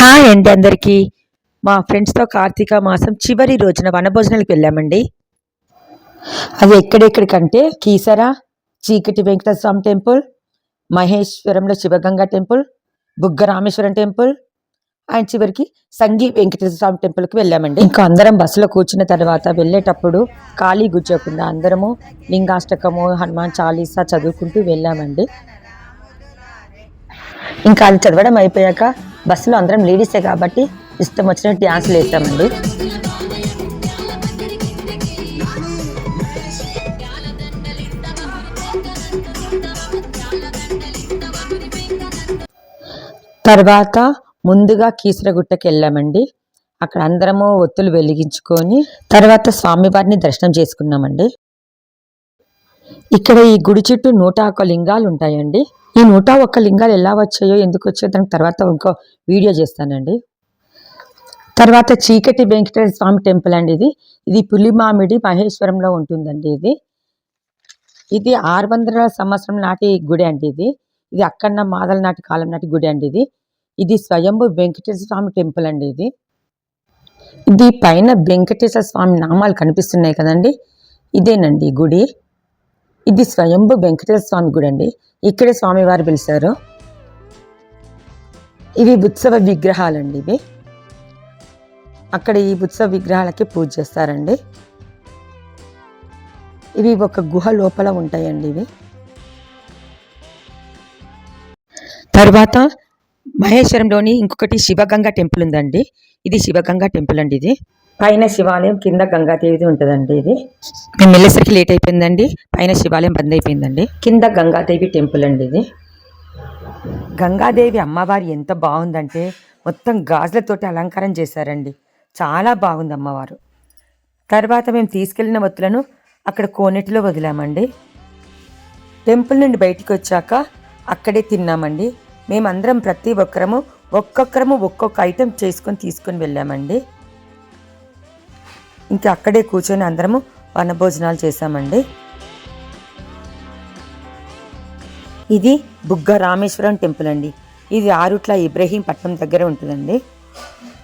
Hi అండి అందరికీ. మా ఫ్రెండ్స్తో కార్తీక మాసం చివరి రోజున వనభోజనాలకు వెళ్ళామండి. అది ఎక్కడెక్కడికంటే కీసర చీకటి వెంకటేశ్వర స్వామి టెంపుల్ మహేశ్వరంలో Shivaganga temple Bugga Rameswaram temple and చివరికి సంగీ వెంకటేశ్వర స్వామి టెంపుల్కి వెళ్ళామండి. ఇంకా అందరం బస్సులో కూర్చున్న తర్వాత వెళ్ళేటప్పుడు ఖాళీ కూర్చోకుండా అందరము లింగాష్టకము హనుమాన్ చాలీసా చదువుకుంటూ వెళ్ళామండి. ఇంకా అది చదవడం అయిపోయాక బస్సులో అందరం లేడీసే కాబట్టి ఇష్టం వచ్చినట్టు డ్యాన్స్లు వేసామండి తర్వాత ముందుగా కీసరగుట్టకి వెళ్ళామండి. అక్కడ అందరము ఒత్తులు వెలిగించుకొని తర్వాత స్వామివారిని దర్శనం చేసుకున్నామండి. ఇక్కడ ఈ గుడి చుట్టూ నూట ఒక్క లింగాలు ఉంటాయండి. ఈ నూట ఒక్క లింగాలు ఎలా వచ్చాయో ఎందుకు వచ్చాయో దానికి తర్వాత ఇంకో వీడియో చేస్తానండి. తర్వాత చీకటి వెంకటేశ్వర స్వామి టెంపుల్ అండి ఇది. ఇది పులిమామిడి మహేశ్వరంలో ఉంటుందండి ఇది. ఇది ఆరు వందల సంవత్సరం నాటి గుడి అండి ఇది. ఇది అక్కన్న మాదల నాటి కాలం నాటి గుడి అండి ఇది. ఇది స్వయంభు వెంకటేశ్వర స్వామి టెంపుల్ అండి ఇది. ఇది పైన వెంకటేశ్వర స్వామి నామాలు కనిపిస్తున్నాయి కదండి. ఇదేనండి గుడి. ఇది స్వయంభు వెంకటేశ్వర స్వామి గుడి అండి. ఇక్కడే స్వామివారు పిలిచారు. ఇవి ఉత్సవ విగ్రహాలండి ఇవి. అక్కడ ఈ ఉత్సవ విగ్రహాలకి పూజ చేస్తారండి. ఇవి ఒక గుహ లోపల ఉంటాయండి ఇవి. తర్వాత మహేశ్వరంలోని ఇంకొకటి శివగంగా టెంపుల్ ఉందండి. ఇది శివగంగా టెంపుల్ అండి ఇది. పైన శివాలయం కింద గంగాదేవిది ఉంటుందండి ఇది. మేము వెళ్ళేసరికి లేట్ అయిపోయిందండి. పైన శివాలయం బంద్ అయిపోయిందండి. కింద గంగాదేవి టెంపుల్ అండి ఇది. గంగాదేవి అమ్మవారి ఎంత బాగుందంటే మొత్తం గాజులతోటి అలంకారం చేశారండి. చాలా బాగుంది అమ్మవారు. తర్వాత మేము తీసుకెళ్ళిన వత్తులను అక్కడ కోనేటిలో వదిలామండి. టెంపుల్ నుండి బయటికి వచ్చాక అక్కడే తిన్నామండి. మేమందరం ప్రతి ఒక్కరము ఒక్కొక్కరము ఒక్కొక్క ఐటెం చేసుకొని తీసుకొని వెళ్ళామండి. ఇంకా అక్కడే కూర్చొని అందరము వనభోజనాలు చేశామండి. ఇది బుగ్గ రామేశ్వరం టెంపుల్ అండి. ఇది ఆరుట్ల ఇబ్రహీం పట్నం దగ్గర ఉంటుందండి.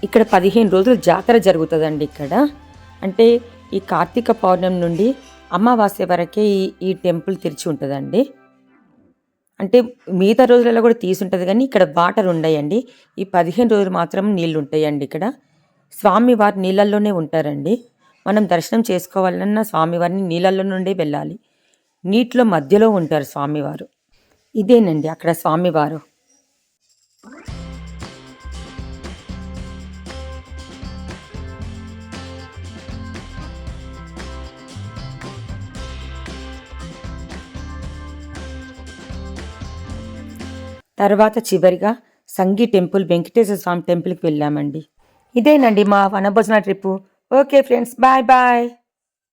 ఇక్కడ పదిహేను రోజులు జాతర జరుగుతుందండి ఇక్కడ. అంటే ఈ కార్తీక పౌర్ణమి నుండి అమావాస్య వరకే ఈ ఈ టెంపుల్ తెరిచి ఉంటుందండి. అంటే మిగతా రోజులలో కూడా తీసి ఉంటుంది కానీ ఇక్కడ వాటర్ ఉండయండి. ఈ పదిహేను రోజులు మాత్రం నీళ్ళు ఉంటాయండి ఇక్కడ. స్వామివారు నీళ్ళల్లోనే ఉంటారండి. మనం దర్శనం చేసుకోవాలన్నా స్వామివారిని నీళ్ళల్లో నుండే వెళ్ళాలి. నీటిలో మధ్యలో ఉంటారు స్వామివారు. ఇదేనండి అక్కడ స్వామివారు. తర్వాత చివరిగా సంగీ టెంపుల్ వెంకటేశ్వర స్వామి టెంపుల్కి వెళ్ళామండి. ఇదేనండి మా వనభోజన trip. Okay friends bye bye